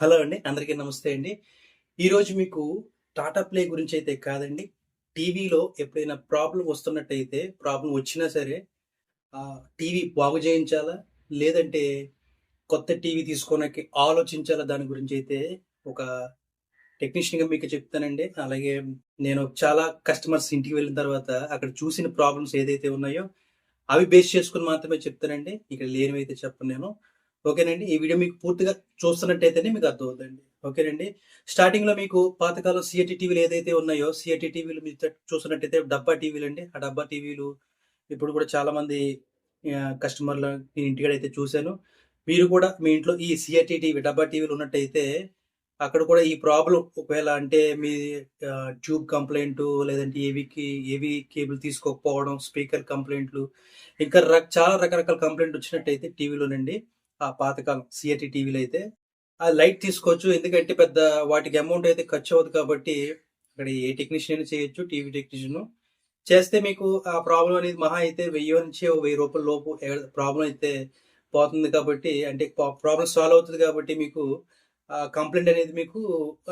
Hello అండి. అందరికీ నమస్తే అండి. ఈరోజు మీకు టాటా ప్లే గురించి అయితే కాదండి. టీవీలో ఎప్పుడైనా ప్రాబ్లమ్ వస్తున్నట్టయితే, ప్రాబ్లం వచ్చినా సరే టీవీ బాగు చేయించాలా? లేదంటే కొత్త టీవీ తీసుకోనకి ఆలోచించాలా? దాని గురించి అయితే ఒక టెక్నీషియన్‌గా మీకు చెప్తానండి. అలాగే నేను చాలా కస్టమర్స్ ఇంటికి వెళ్ళిన తర్వాత అక్కడ చూసిన ప్రాబ్లమ్స్ ఏదైతే ఉన్నాయో, అవి బేస్ చేసుకుని మాత్రమే చెప్తానండి. ఇక్కడ లేనివైతే చెప్పను నేను. ఓకేనండి. ఈ వీడియో మీకు పూర్తిగా చూస్తున్నట్టయితేనే మీకు అర్థమవుతుంది ఓకేనండి. స్టార్టింగ్‌లో మీకు పాతకాలం సిఎటి టీవీలు ఏదైతే ఉన్నాయో, సిఎటి టీవీలు మీరు చూస్తున్నట్టయితే డబ్బా టీవీలండి. ఆ డబ్బా టీవీలు ఇప్పుడు కూడా చాలామంది ఆహ్, కస్టమర్‌ల నేను ఇంటికాడైతే చూశాను మీరు కూడా మీ ఇంట్లో ఈ సీఎటీ టీవీ, డబ్బా టీవీలు ఉన్నట్టయితే అక్కడ కూడా ఈ ప్రాబ్లం ఒకవేళ అంటే మీ ట్యూబ్ కంప్లైంట్ లేదంటే ఏవికి ఏవి కేబుల్ తీసుకోకపోవడం, స్పీకర్ కంప్లైంట్లు ఇంకా ర చాలా రకరకాల కంప్లైంట్ వచ్చినట్టయితే టీవీలోనండి ఆ పాతకాలం సిఎటి టీవీలు అయితే ఆ లైట్ తీసుకోవచ్చు. ఎందుకంటే పెద్ద వాటికి అమౌంట్ అయితే ఖర్చు అవ్వదు కాబట్టి అక్కడ ఏ టెక్నీషియన్ అయినా చేయొచ్చు. టీవీ టెక్నీషియన్ చేస్తే మీకు ఆ ప్రాబ్లం అనేది మహా అయితే వెయ్యి నుంచి వెయ్యి రూపాయల లోపు ప్రాబ్లం ప్రాబ్లమ్ అయితే పోతుంది కాబట్టి అంటే ప్రాబ్లం ప్రాబ్లమ్ సాల్వ్ అవుతుంది కాబట్టి మీకు ఆ కంప్లైంట్ అనేది మీకు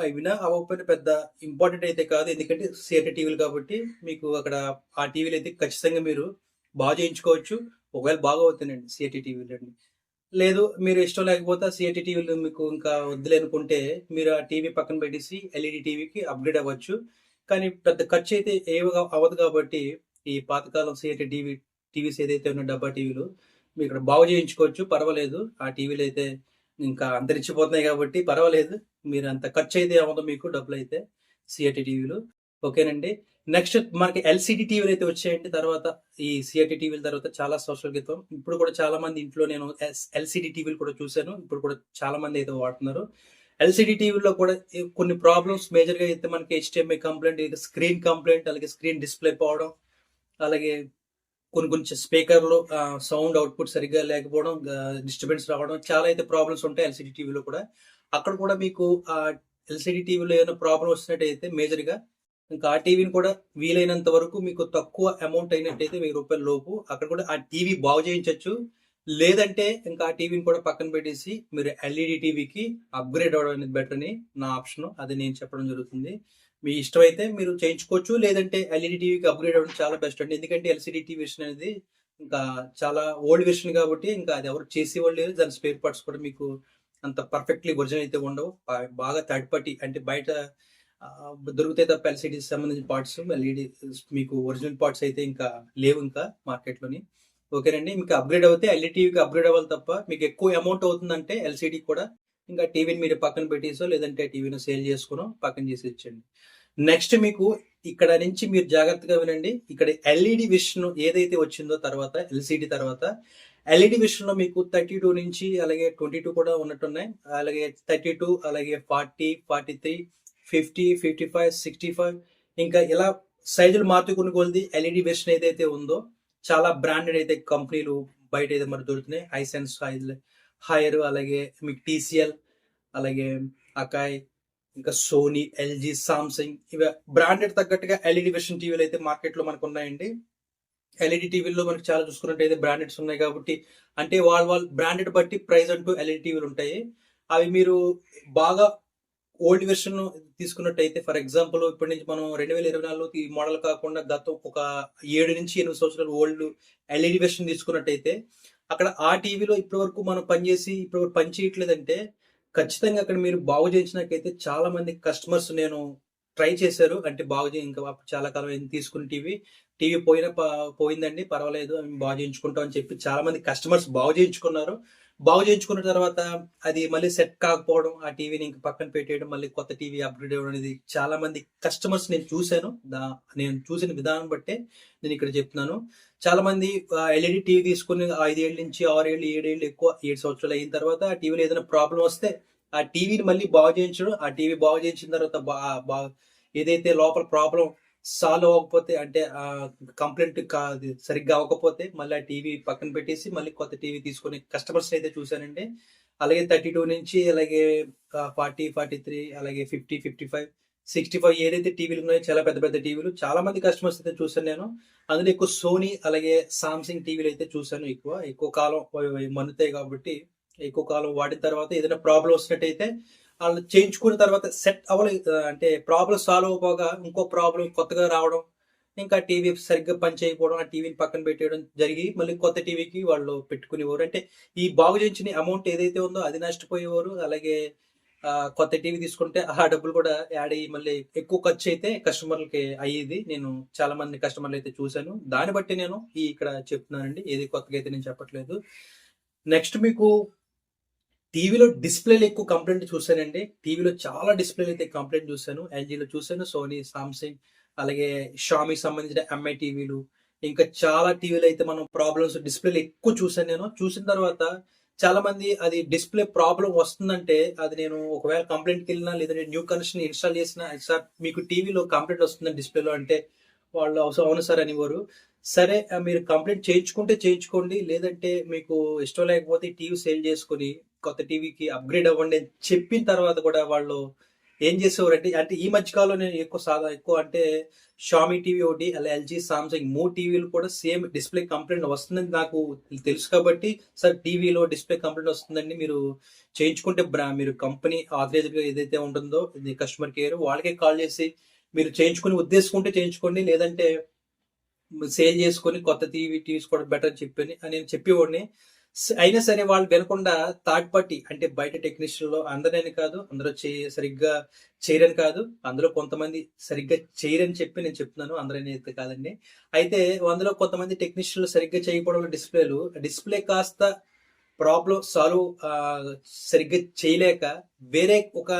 అయినా అవ్వకపోయినా పెద్ద ఇంపార్టెంట్ అయితే కాదు. ఎందుకంటే సిఆర్టీ టీవీలు కాబట్టి మీకు అక్కడ ఆ టీవీలు అయితే ఖచ్చితంగా మీరు బాగు చేయించుకోవచ్చు. ఒకవేళ బాగవుతేనండి టీవీలు అండి లేదు మీరు ఇష్టం లేకపోతే సిఐటీ టీవీలు మీకు ఇంకా వద్దులే అనుకుంటే మీరు ఆ టీవీ పక్కన పెట్టేసి ఎల్ఈడీ టీవీకి అప్‌గ్రేడ్ అవ్వచ్చు. కానీ పెద్ద ఖర్చు అయితే ఏవి అవ్వదు కాబట్టి ఈ పాతకాలం సిఐటీ టీవీ టీవీస్ ఏదైతే ఉన్నాయో డబ్బా టీవీలు మీరు ఇక్కడ బాగు చేయించుకోవచ్చు. పర్వాలేదు. ఆ టీవీలు అయితే ఇంకా అంతరించిపోతున్నాయి కాబట్టి పర్వాలేదు. మీరు అంత ఖర్చు అయితే అవ్వదు మీకు డబ్బులు అయితే సిఐటీ టీవీలు. ఓకేనండి. నెక్స్ట్ మనకి ఎల్సిడీ టీవీలు అయితే వచ్చాయండి తర్వాత ఈ సిఆర్టీ టీవీల తర్వాత చాలా సంవత్సరాల క్రితం. ఇప్పుడు కూడా చాలా మంది ఇంట్లో నేను ఎల్సిడి టీవీలు కూడా చూశాను ఇప్పుడు కూడా చాలా మంది అయితే వాడుతున్నారు. ఎల్సిడి టీవీలో కూడా కొన్ని ప్రాబ్లమ్స్ మేజర్‌గా అయితే మనకి హెచ్డిఎంఐ కంప్లైంట్ స్క్రీన్ కంప్లైంట్ అలాగే స్క్రీన్ డిస్‌ప్లే పోవడం, అలాగే కొన్ని కొన్ని స్పీకర్లు స్పీకర్‌లో సౌండ్ అవుట్‌పుట్ సరిగ్గా లేకపోవడం, డిస్టర్బెన్స్ రావడం చాలా అయితే ప్రాబ్లమ్స్ ఉంటాయి ఎల్సిడి టీవీలో కూడా. అక్కడ కూడా మీకు ఎల్సిడి టీవీలో ఏమైనా ప్రాబ్లమ్ వచ్చినట్టయితే మేజర్‌గా ఇంకా ఆ టీవీని కూడా వీలైనంత వరకు మీకు తక్కువ అమౌంట్ అయినట్టయితే వెయ్యి రూపాయల లోపు అక్కడ కూడా ఆ టీవీ బాగు చేయించొచ్చు. లేదంటే ఇంకా ఆ టీవీని కూడా పక్కన పెట్టేసి మీరు ఎల్ఈడీ టీవీకి అప్‌గ్రేడ్ అవ్వడం అనేది బెటర్ అని నా ఆప్షన్ అది నేను చెప్పడం జరుగుతుంది. మీ ఇష్టమైతే మీరు చేయించుకోవచ్చు. లేదంటే ఎల్ఈడీ టీవీకి అప్‌గ్రేడ్ అవ్వడం చాలా బెస్ట్ అండి. ఎందుకంటే ఎల్సిడి టీవీ వెర్షన్ అనేది ఇంకా చాలా ఓల్డ్ వెర్షన్ కాబట్టి ఇంకా అది ఎవరు చేసేవాళ్ళు లేరు. దాని స్పేర్ పార్ట్స్ కూడా మీకు అంత పర్ఫెక్ట్‌లీ ఒరిజినల్ అయితే ఉండవు. బాగా థర్డ్ పార్టీ అంటే బయట దొరుకుతాయి తప్ప ఎల్‌సీడీకి సంబంధించిన పార్ట్స్ ఎల్ఈడి మీకు ఒరిజినల్ పార్ట్స్ అయితే ఇంకా లేవు ఇంకా మార్కెట్‌లోని. ఓకేనండి. మీకు అప్‌గ్రేడ్ అవుతే ఎల్ఈడీ టీవీకి అప్‌గ్రేడ్ అవ్వాలి తప్ప మీకు ఎక్కువ అమౌంట్ అవుతుందంటే ఎల్సిడి కూడా ఇంకా టీవీని మీరు పక్కన పెట్టేసో లేదంటే టీవీని సేల్ చేసుకునో పక్కన చేసి ఇచ్చండి నెక్స్ట్ మీకు ఇక్కడ నుంచి మీరు జాగ్రత్తగా వినండి. ఇక్కడ ఎల్ఈడీ విషన్ ఏదైతే వచ్చిందో తర్వాత ఎల్‌సీడీ తర్వాత ఎల్ఈడీ విషయంలో మీకు 32 నుంచి అలాగే 22 కూడా ఉన్నట్టున్నాయి. అలాగే 32 అలాగే ఫార్టీ ఫార్టీ త్రీ 40, 43, 50, 55, 65 ఇంకా ఇలా సైజులు మార్చుకుని కొలది ఎల్ఈడీ వెర్షన్ ఏదైతే ఉందో చాలా బ్రాండెడ్ అయితే కంపెనీలు బయట అయితే మనకు దొరుకుతున్నాయి. హైసెన్స్, హైల్ హైర్ అలాగే మీకు టీసీఎల్ అలాగే అకాయ్ ఇంకా సోనీ, ఎల్జీ, సామ్సంగ్ ఇవి బ్రాండెడ్ తగ్గట్టుగా ఎల్ఈడీ వెర్షన్ టీవీలు అయితే మార్కెట్‌లో మనకు ఉన్నాయండి. ఎల్ఈడీ టీవీల్లో మనకు చాలా చూసుకున్నట్టయితే బ్రాండెడ్స్ ఉన్నాయి కాబట్టి అంటే వాళ్ళ వాళ్ళ బ్రాండెడ్ బట్టి ప్రైస్ అంటూ ఎల్ఈడీ టీవీలు ఉంటాయి. అవి మీరు బాగా ఓల్డ్ వెర్షన్ తీసుకున్నట్టయితే ఫర్ ఎగ్జాంపుల్ ఇప్పటి నుంచి మనం 2024లో ఈ మోడల్ కాకుండా గతం ఒక 7-8 సంవత్సరాలు ఓల్డ్ ఎల్ఈడీ వెర్షన్ తీసుకున్నట్టయితే అక్కడ ఆ టీవీలో ఇప్పటి వరకు మనం పనిచేసి ఇప్పటి వరకు పని చేయట్లేదంటే ఖచ్చితంగా అక్కడ మీరు బాగు చేయించినాకైతే చాలా మంది కస్టమర్స్ నేను ట్రై చేశారు. అంటే బాగు చేయి ఇంకా చాలా కాలం ఏం తీసుకున్న టీవీ. టీవీ పోయినా పోయిందండి పర్వాలేదు మేము బాగు చేయించుకుంటాం అని చెప్పి చాలా మంది కస్టమర్స్ బాగు చేయించుకున్నారు. బాగు చేయించుకున్న తర్వాత అది మళ్ళీ సెట్ కాకపోవడం, ఆ టీవీని ఇంక పక్కన పెట్టేయడం, మళ్ళీ కొత్త టీవీ అప్‌గ్రేడ్ అవ్వడం అనేది చాలా మంది కస్టమర్స్ నేను చూశాను దా నేను చూసిన విధానం బట్టే నేను ఇక్కడ చెప్తున్నాను. చాలా మంది ఎల్ఈడి ఎల్ఈడీ టీవీ తీసుకొని 5 ఏళ్ళ నుంచి 6 ఏళ్ళు, 7 ఏళ్ళు ఎక్కువ ఏడు సంవత్సరాలు అయిన తర్వాత ఆ టీవీలో ఏదైనా ప్రాబ్లం వస్తే ఆ టీవీని మళ్ళీ బాగు చేయించడం, ఆ టీవీ బాగు చేయించిన తర్వాత బా బా ఏదైతే లోపల ప్రాబ్లం సాల్వ్ అవ్వకపోతే అంటే కంప్లైంట్ కాదు సరిగ్గా అవ్వకపోతే మళ్ళీ ఆ టీవీ పక్కన పెట్టేసి మళ్ళీ కొత్త టీవీ తీసుకునే కస్టమర్స్ అయితే చూశానండి అలాగే 32 నుంచి అలాగే ఫార్టీ ఫార్టీ త్రీ అలాగే 50, 55, 65 ఏదైతే టీవీలు ఉన్నాయో చాలా పెద్ద పెద్ద టీవీలు చాలా మంది కస్టమర్స్ అయితే చూశాను నేను. అందులో ఎక్కువ సోనీ అలాగే సామ్సంగ్ టీవీలు అయితే చూశాను ఎక్కువ. ఎక్కువ కాలం అవి మన్నుతాయి కాబట్టి ఎక్కువ కాలం వాడిన తర్వాత ఏదైనా ప్రాబ్లం వచ్చినట్టయితే వాళ్ళు చేయించుకున్న తర్వాత సెట్ అవ్వలేదు అంటే ప్రాబ్లం సాల్వ్ అవ్వగా ఇంకో ప్రాబ్లం కొత్తగా రావడం ఇంకా టీవీ సరిగ్గా పని చేయకపోవడం ఆ టీవీని పక్కన పెట్టేయడం జరిగి మళ్ళీ కొత్త టీవీకి వాళ్ళు పెట్టుకునేవారు. అంటే ఈ బాగు చేయించిన అమౌంట్ ఏదైతే ఉందో అది నష్టపోయేవారు. అలాగే కొత్త టీవీ తీసుకుంటే ఆ డబ్బులు కూడా యాడ్ అయ్యి మళ్ళీ ఎక్కువ ఖర్చు అయితే కస్టమర్లకి అయ్యేది. నేను చాలా మంది కస్టమర్లు అయితే చూశాను. దాన్ని బట్టి నేను ఈ ఇక్కడ చెప్తున్నానండి. ఏది కొత్తగా అయితే నేను చెప్పట్లేదు. నెక్స్ట్ మీకు టీవీలో డిస్ప్లేలు ఎక్కువ కంప్లైంట్ చూశానండి. టీవీలో చాలా డిస్ప్లేలు అయితే కంప్లైంట్ చూశాను. ఎల్జీలో చూశాను సోనీ సామ్సంగ్ అలాగే షామీకి సంబంధించిన ఎంఐ టీవీలు ఇంకా చాలా టీవీలు అయితే మనం ప్రాబ్లమ్స్ డిస్ప్లేలు ఎక్కువ చూశాను నేను. చూసిన తర్వాత చాలా మంది అది డిస్ప్లే ప్రాబ్లం వస్తుందంటే అది నేను ఒకవేళ కంప్లైంట్కి వెళ్ళినా లేదంటే న్యూ కనెక్షన్ ఇన్స్టాల్ చేసినా సార్ మీకు టీవీలో కంప్లైంట్ వస్తుందని డిస్ప్లేలో అంటే వాళ్ళు అవసరం అవును సార్ అనేవారు. సరే మీరు కంప్లైంట్ చేయించుకుంటే చేయించుకోండి. లేదంటే మీకు ఇష్టం లేకపోతే టీవీ సేల్ చేసుకుని కొత్త టీవీకి అప్గ్రేడ్ అవ్వండి అని చెప్పిన తర్వాత కూడా వాళ్ళు ఏం చేసేవారంటే అంటే ఈ మధ్య కాలంలో నేను ఎక్కువ సాదా ఎక్కువ అంటే షామీ టీవీ ఒకటి అలా ఎల్జీ సామ్సంగ్ మూడు టీవీలు కూడా సేమ్ డిస్ప్లే కంప్లైంట్ వస్తుందని నాకు తెలుసు కాబట్టి సార్ టీవీలో డిస్ప్లే కంప్లైంట్ వస్తుందండి మీరు చేయించుకుంటే బ్రా మీరు కంపెనీ ఆథరైజ్డ్ ఏదైతే ఉంటుందో కస్టమర్ కేర్ వాళ్ళకే కాల్ చేసి మీరు చేయించుకుని ఉద్దేశించుకుంటే చేయించుకోండి లేదంటే సేల్ చేసుకొని కొత్త టీవీ టీవీస్ కూడా బెటర్ చెప్పని నేను చెప్పేవాడిని. అయినా సరే వాళ్ళు వినకుండా థర్డ్ పార్టీ అంటే బయట టెక్నీషియన్లో అందరని కాదు అందరూ చే సరిగ్గా చేయరని కాదు అందులో కొంతమంది సరిగ్గా చేయరని చెప్పి నేను చెప్తున్నాను అందరని అయితే కాదండి. అయితే అందులో కొంతమంది టెక్నీషియన్లు సరిగ్గా చేయకపోవడం డిస్ప్లేలు డిస్ప్లే కాస్త ప్రాబ్లం సాల్వ్ సరిగ్గా చేయలేక వేరే ఒక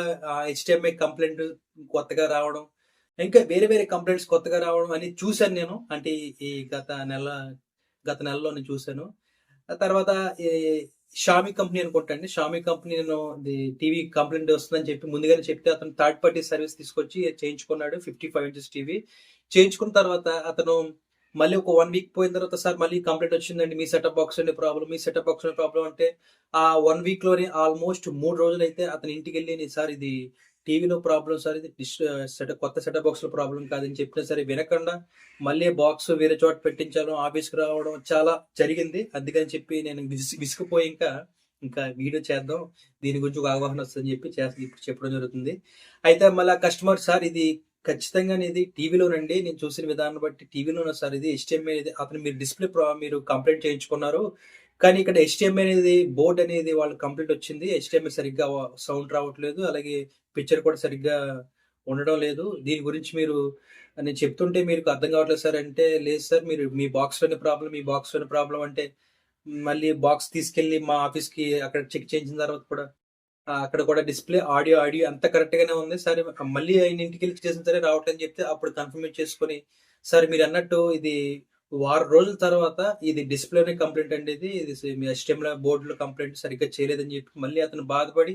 హెచ్డిఎంఐ కంప్లైంట్ కొత్తగా రావడం ఇంకా వేరే వేరే కంప్లైంట్స్ కొత్తగా రావడం అని చూశాను నేను. అంటే ఈ- గత నెల గత నెలలో నేను చూశాను. తర్వాత షామి కంపెనీ అనుకుంటాండి. షామి కంపెనీ నేను టీవీ కంప్లైంట్ వస్తుందని చెప్పి ముందుగానే చెప్తే అతను థర్డ్ పార్టీ సర్వీస్ తీసుకొచ్చి చేయించుకున్నాడు ఫిఫ్టీ ఫైవ్ ఇంచెస్ టీవీ చేయించుకున్న తర్వాత అతను మళ్ళీ ఒక వన్ వీక్ పోయిన తర్వాత సార్ మళ్ళీ కంప్లైంట్ వచ్చిందండి. మీ సెటప్ బాక్స్ అనే ప్రాబ్లం మీ సెటప్ బాక్స్ అనే ప్రాబ్లం అంటే ఆ వన్ వీక్లోనే ఆల్మోస్ట్ మూడు రోజులు అయితే అతని ఇంటికి వెళ్ళి సార్ ఇది టీవీలో ప్రాబ్లం సార్ ఇది డిష్ సెటప్ కొత్త సెటప్ బాక్స్లో ప్రాబ్లం కాదని చెప్పినా సరే వినకుండా మళ్ళీ బాక్స్ వేరే చోట పెట్టించడం ఆఫీస్కి రావడం చాలా జరిగింది. అందుకని చెప్పి నేను విసి విసిగిపోయి ఇంకా ఇంకా వీడియో చేద్దాం. దీని గురించి ఒక అవగాహన వస్తుందని చెప్పి చేస్త ఇప్పుడు చెప్పడం జరుగుతుంది. అయితే మళ్ళీ కస్టమర్ సార్ ఇది ఖచ్చితంగా ఇది టీవీలోనండి నేను చూసిన విధానం బట్టి టీవీలోనే సార్ ఇది ఎస్టీఎంఏ అనేది అతను మీరు డిస్ప్లే మీరు కంప్లైంట్ చేయించుకున్నారు. కానీ ఇక్కడ HDMI అనేది బోర్డ్ అనేది వాళ్ళు కంప్లీట్ వచ్చింది. HDMI సరిగ్గా సౌండ్ రావట్లేదు. అలాగే పిక్చర్ కూడా సరిగ్గా ఉండడం లేదు. దీని గురించి మీరు నేను చెప్తుంటే మీకు అర్థం కావట్లేదు సార్. అంటే లేదు సార్ మీరు మీ బాక్స్లోని ప్రాబ్లం మీ బాక్స్లోని ప్రాబ్లం అంటే మళ్ళీ బాక్స్ తీసుకెళ్ళి మా ఆఫీస్కి అక్కడ చెక్ చేయించిన తర్వాత కూడా అక్కడ కూడా డిస్ప్లే ఆడియో ఆడియో అంత కరెక్ట్ గానే ఉంది. సరే మళ్ళీ ఆయన ఇంటికి వెళ్ళి చేసిన సరే రావట్లేదు అని చెప్తే అప్పుడు కన్ఫర్మేట్ చేసుకొని సార్ మీరు అన్నట్టు ఇది వారం రోజుల తర్వాత ఇది డిస్ప్లేనే కంప్లైంట్ అండి ఇది. ఇది మీ బోర్డులో కంప్లైంట్ సరిగ్గా చేయలేదని చెప్పి మళ్ళీ అతను బాధపడి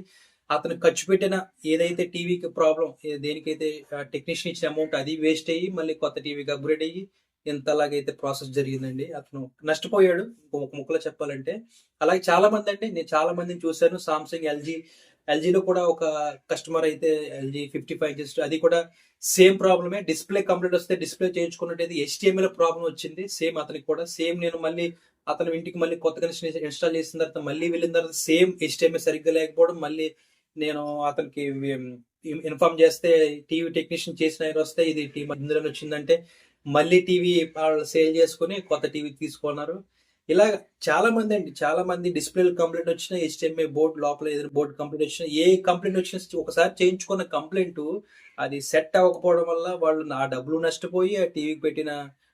అతను ఖర్చు పెట్టిన ఏదైతే టీవీకి ప్రాబ్లం దేనికైతే టెక్నీషియన్ ఇచ్చిన అమౌంట్ అది వేస్ట్ అయ్యి మళ్ళీ కొత్త టీవీకి అప్గ్రేడ్ అయ్యి ఇంతలాగైతే ప్రాసెస్ జరిగిందండి. అతను నష్టపోయాడు. ఒక ముక్కలో చెప్పాలంటే అలాగే చాలా మంది అండి నేను చాలా మందిని చూశాను సామ్సంగ్ ఎల్జీ ఎల్జీలో కూడా ఒక కస్టమర్ అయితే ఎల్జీ ఫిఫ్టీ ఫైవ్ ఇంచెస్ అది కూడా సేమ్ ప్రాబ్లమే డిస్ప్లే కంప్లీట్ వస్తే డిస్ప్లే చేయించుకున్నట్టయితే ఎస్టీఎంఎల్ ప్రాబ్లం వచ్చింది. సేమ్ అతనికి కూడా. సేమ్ నేను మళ్ళీ అతను ఇంటికి మళ్ళీ కొత్త కనెక్షన్ ఇన్స్టాల్ చేసిన తర్వాత మళ్ళీ వెళ్ళిన తర్వాత సేమ్ ఎస్టీఎంఎల్ సరిగ్గా లేకపోవడం మళ్ళీ నేను అతనికి ఇన్ఫార్మ్ చేస్తే టీవీ టెక్నీషియన్ చేసిన ఆయన వస్తే ఇది టీవీ ఇందులో వచ్చిందంటే మళ్ళీ టీవీ వాళ్ళు సేల్ చేసుకుని కొత్త టీవీ తీసుకున్నారు. ఇలా చాలా మంది అండి చాలా మంది డిస్ప్లే కంప్లైంట్ వచ్చిన హెచ్డిఎంఐ బోర్డ్ లోపల ఏదైనా బోర్డు కంప్లైంట్ వచ్చినా ఏ కంప్లైంట్ వచ్చినా ఒకసారి చేయించుకున్న కంప్లైంట్ అది సెట్ అవ్వకపోవడం వల్ల వాళ్ళు నా డబ్బులు నష్టపోయి ఆ టీవీకి పెట్టిన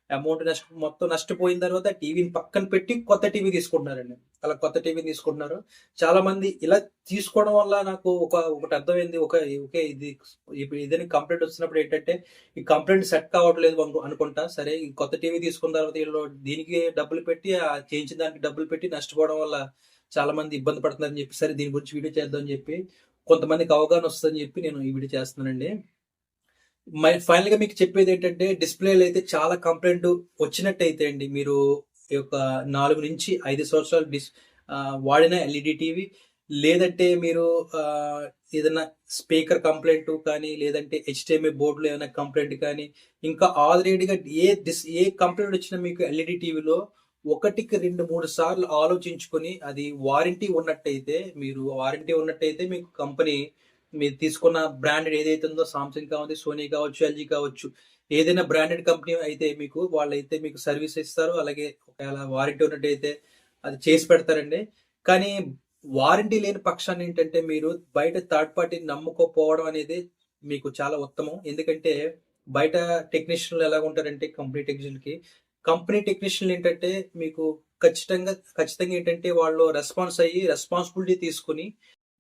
అమౌంట్ నష్ట మొత్తం నష్టపోయిన తర్వాత టీవీని పక్కన పెట్టి కొత్త టీవీ తీసుకుంటున్నారండి. అలా కొత్త టీవీ తీసుకుంటున్నారు. చాలా మంది ఇలా తీసుకోవడం వల్ల నాకు ఒక ఒకటి అర్థమైంది. ఒక ఓకే ఇది ఇప్పుడు ఏదైనా కంప్లైంట్ వచ్చినప్పుడు ఏంటంటే ఈ కంప్లైంట్ సెట్ కావట్లేదు అనుకుంటా. సరే ఈ కొత్త టీవీ తీసుకున్న తర్వాత వీళ్ళు దీనికి డబ్బులు పెట్టి ఆ చేయించిన దానికి డబ్బులు పెట్టి నష్టపోవడం వల్ల చాలా మంది ఇబ్బంది పడుతున్నారని చెప్పి సరే దీని గురించి వీడియో చేద్దామని చెప్పి కొంతమందికి అవగాహన వస్తుందని చెప్పి నేను ఈ వీడియో చేస్తున్నానండి. ఫైనల్గా మీకు చెప్పేది ఏంటంటే డిస్ప్లేలు అయితే చాలా కంప్లైంట్ వచ్చినట్టయితే అండి మీరు ఈ యొక్క నాలుగు నుంచి ఐదు సంవత్సరాలు డిస్ వాడిన ఎల్ఈడి టీవీ లేదంటే మీరు ఏదైనా స్పీకర్ కంప్లైంట్ కానీ లేదంటే హెచ్డిఎంఐ బోర్డులో ఏమైనా కంప్లైంట్ కానీ ఇంకా ఆల్రెడీగా ఏ డిస్ ఏ కంప్లైంట్ వచ్చినా మీకు ఎల్ఈడి టీవీలో ఒకటికి రెండు మూడు సార్లు ఆలోచించుకొని అది వారంటీ ఉన్నట్టయితే మీరు వారంటీ ఉన్నట్టయితే మీకు కంపెనీ మీరు తీసుకున్న బ్రాండెడ్ ఏదైతే ఉందో సామ్సంగ్ కావచ్చు సోనీ కావచ్చు ఎల్జీ కావచ్చు ఏదైనా బ్రాండెడ్ కంపెనీ అయితే మీకు వాళ్ళైతే మీకు సర్వీస్ ఇస్తారు. అలాగే ఒకవేళ వారంటీ ఉన్నట్టయితే అది చేసి పెడతారండి. కానీ వారంటీ లేని పక్షాన్ని ఏంటంటే మీరు బయట థర్డ్ పార్టీని నమ్ముకోపోవడం అనేది మీకు చాలా ఉత్తమం. ఎందుకంటే బయట టెక్నీషియన్లు ఎలా ఉంటారంటే కంపెనీ టెక్నీషియన్కి కంపెనీ టెక్నీషియన్లు ఏంటంటే మీకు ఖచ్చితంగా ఖచ్చితంగా ఏంటంటే వాళ్ళు రెస్పాన్స్ అయ్యి రెస్పాన్సిబిలిటీ తీసుకుని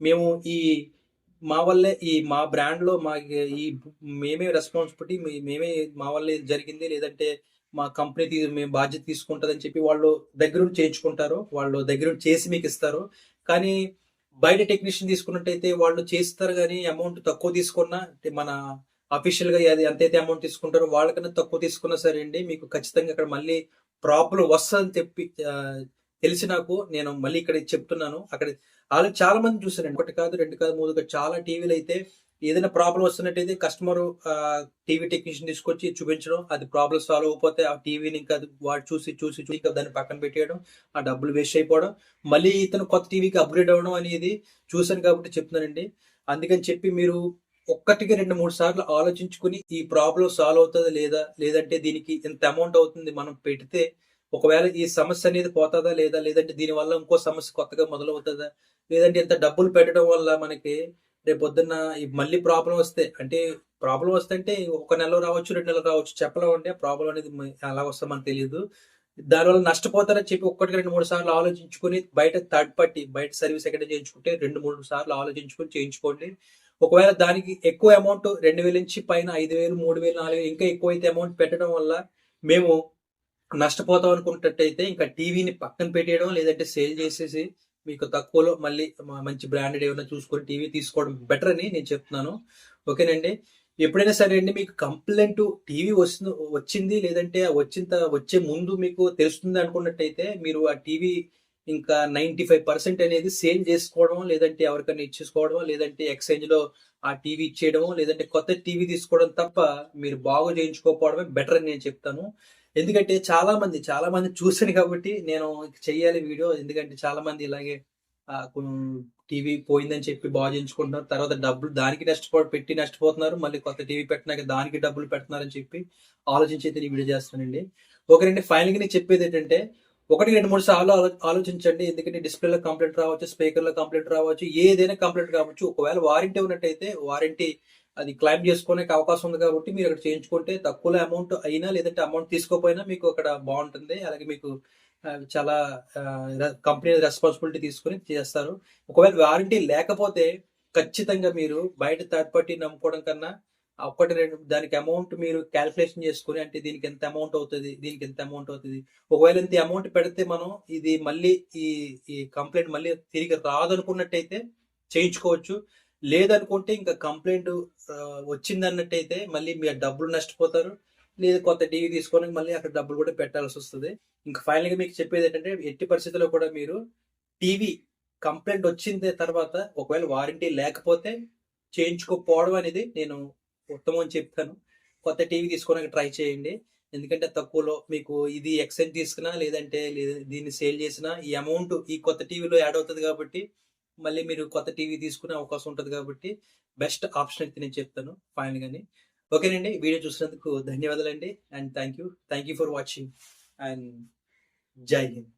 మేము ఈ మా వల్లే ఈ మా బ్రాండ్లో మా ఈ మేమే రెస్పాన్సిబిలిటీ మేమే మా వల్లే ఇది జరిగింది. లేదంటే మా కంపెనీ తీ- మేము బాధ్యత తీసుకుంటుందని చెప్పి వాళ్ళు దగ్గరుండి చేయించుకుంటారు. వాళ్ళు దగ్గరుండి చేసి మీకు ఇస్తారు. కానీ బయట టెక్నీషియన్ తీసుకున్నట్టయితే వాళ్ళు చేస్తారు కానీ అమౌంట్ తక్కువ తీసుకున్నా అంటే మన అఫీషియల్గా అది ఎంతైతే అమౌంట్ తీసుకుంటారో వాళ్ళకన్నా తక్కువ తీసుకున్నా సరే అండి మీకు ఖచ్చితంగా అక్కడ మళ్ళీ ప్రాబ్లం వస్తుందని చెప్పి తెలిసి నాకు నేను మళ్ళీ ఇక్కడ చెప్తున్నాను. అక్కడ వాళ్ళు చాలా మంది చూసానండి ఒకటి కాదు రెండు కాదు మూడు కాదు చాలా టీవీలు అయితే ఏదైనా ప్రాబ్లం వస్తున్నట్టయితే కస్టమర్ టీవీ టెక్నీషియన్ తీసుకొచ్చి చూపించడం. అది ప్రాబ్లం సాల్వ్ అయిపోతే ఆ టీవీని ఇంకా వాడు చూసి చూసి చూసి ఇంకా దాన్ని పక్కన పెట్టేయడం ఆ డబ్బులు వేస్ట్ అయిపోవడం. మళ్ళీ ఇతను కొత్త టీవీకి అప్గ్రేడ్ అవ్వడం అనేది చూశాను కాబట్టి చెప్తున్నానండి. అందుకని చెప్పి మీరు ఒక్కటికి రెండు మూడు సార్లు ఆలోచించుకుని ఈ ప్రాబ్లం సాల్వ్ అవుతుందా లేదా లేదంటే దీనికి ఇంత అమౌంట్ అవుతుంది మనం పెడితే ఒకవేళ ఈ సమస్య అనేది పోతుందా లేదా? లేదంటే దీనివల్ల ఇంకో సమస్య కొత్తగా మొదలవుతుందా? లేదంటే ఇంత డబ్బులు పెట్టడం వల్ల మనకి రేపు పొద్దున్న మళ్ళీ ప్రాబ్లం వస్తే అంటే ప్రాబ్లం వస్తే అంటే ఒక నెల రావచ్చు రెండు నెలలు రావచ్చు చెప్పలే అంటే ప్రాబ్లం అనేది ఎలా వస్తుందో మనకు తెలియదు దానివల్ల నష్టపోతారని చెప్పి ఒక్కటికి రెండు మూడు సార్లు ఆలోచించుకుని బయట థర్డ్ పార్టీ బయట సర్వీస్ ఎక్కడ చేయించుకుంటే రెండు మూడు సార్లు ఆలోచించుకొని చేయించుకోండి. ఒకవేళ దానికి ఎక్కువ అమౌంట్ రెండు వేల నుంచి పైన ఐదు వేలు మూడు వేలు నాలుగు వేలు ఇంకా ఎక్కువ అయితే అమౌంట్ పెట్టడం వల్ల మేము నష్టపోతాం అనుకున్నట్టయితే ఇంకా టీవీని పక్కన పెట్టేయడం లేదంటే సేల్ చేసేసి మీకు తక్కువలో మళ్ళీ మంచి బ్రాండెడ్ ఏమైనా చూసుకొని టీవీ తీసుకోవడం బెటర్ అని నేను చెప్తున్నాను. ఓకేనండి? ఎప్పుడైనా సరే అండి మీకు కంప్లైంట్ టీవీ వస్తుంది వచ్చింది లేదంటే వచ్చిన వచ్చే ముందు మీకు తెలుస్తుంది అనుకున్నట్టయితే మీరు ఆ టీవీ ఇంకా నైంటీ ఫైవ్ పర్సెంట్ అనేది సేల్ చేసుకోవడం లేదంటే ఎవరికైనా ఇచ్చేసుకోవడం లేదంటే ఎక్స్చేంజ్లో ఆ టీవీ ఇచ్చేయడం లేదంటే కొత్త టీవీ తీసుకోవడం తప్ప మీరు బాగు చేయించుకోకపోవడమే బెటర్ అని నేను చెప్తాను. ఎందుకంటే చాలా మంది చాలా మంది చూసాను కాబట్టి నేను చెయ్యాలి వీడియో. ఎందుకంటే చాలా మంది ఇలాగే టీవీ పోయిందని చెప్పి బాగు చేయించుకుంటున్నారు. తర్వాత డబ్బులు దానికి నష్టపో పెట్టి నష్టపోతున్నారు మళ్ళీ కొత్త టీవీ పెట్టినాక దానికి డబ్బులు పెడుతున్నారని చెప్పి ఆలోచించి అయితే వీడియో చేస్తానండి ఒకరండి ఫైనల్గా నేను చెప్పేది ఏంటంటే ఒకటి రెండు మూడు సార్లు ఆలోచించండి. ఎందుకంటే డిస్ప్లేలో కంప్లైంట్ రావచ్చు స్పీకర్లో కంప్లైంట్ రావచ్చు ఏదైనా కంప్లైంట్ కావచ్చు. ఒకవేళ వారంటీ ఉన్నట్టయితే వారంటీ అది క్లైమ్ చేసుకోవడానికి అవకాశం ఉంది కాబట్టి మీరు అక్కడ చేయించుకుంటే తక్కువ అమౌంట్ అయినా లేదంటే అమౌంట్ తీసుకోపోయినా మీకు అక్కడ బాగుంటుంది. అలాగే మీకు చాలా కంపెనీ రెస్పాన్సిబిలిటీ తీసుకుని చేస్తారు. ఒకవేళ వారంటీ లేకపోతే ఖచ్చితంగా మీరు బయట థర్డ్ పార్టీ నమ్ముకోవడం కన్నా ఒకటి రెండు దానికి అమౌంట్ మీరు క్యాల్కులేషన్ చేసుకుని అంటే దీనికి ఎంత అమౌంట్ అవుతుంది దీనికి ఎంత అమౌంట్ అవుతుంది. ఒకవేళ ఇంత అమౌంట్ పెడితే మనం ఇది మళ్ళీ ఈ ఈ కంప్లైంట్ మళ్ళీ తిరిగి రాదనుకున్నట్టయితే చేయించుకోవచ్చు. లేదనుకుంటే ఇంకా కంప్లైంట్ వచ్చింది అన్నట్టయితే మళ్ళీ మీరు డబ్బులు నష్టపోతారు. లేదా కొత్త టీవీ తీసుకోవడానికి మళ్ళీ అక్కడ డబ్బులు కూడా పెట్టాల్సి వస్తుంది. ఇంకా ఫైనల్గా మీకు చెప్పేది ఏంటంటే ఎట్టి పరిస్థితుల్లో కూడా మీరు టీవీ కంప్లైంట్ వచ్చింది తర్వాత ఒకవేళ వారంటీ లేకపోతే చేయించుకోకపోవడం అనేది నేను ఉత్తమం అని చెప్తాను. కొత్త టీవీ తీసుకోవడానికి ట్రై చేయండి. ఎందుకంటే తక్కువలో మీకు ఇది ఎక్స్చేంజ్ తీసుకున్నా లేదంటే లేదు దీన్ని సేల్ చేసినా ఈ అమౌంట్ ఈ కొత్త టీవీలో యాడ్ అవుతుంది కాబట్టి మళ్ళీ మీరు కొత్త టీవీ తీసుకునే అవకాశం ఉంటుంది కాబట్టి బెస్ట్ ఆప్షన్ అయితే నేను చెప్తాను ఫైనల్ గాని. ఓకేనండి వీడియో చూసినందుకు ధన్యవాదాలండి. And thank you thank you for watching and జై హింద్.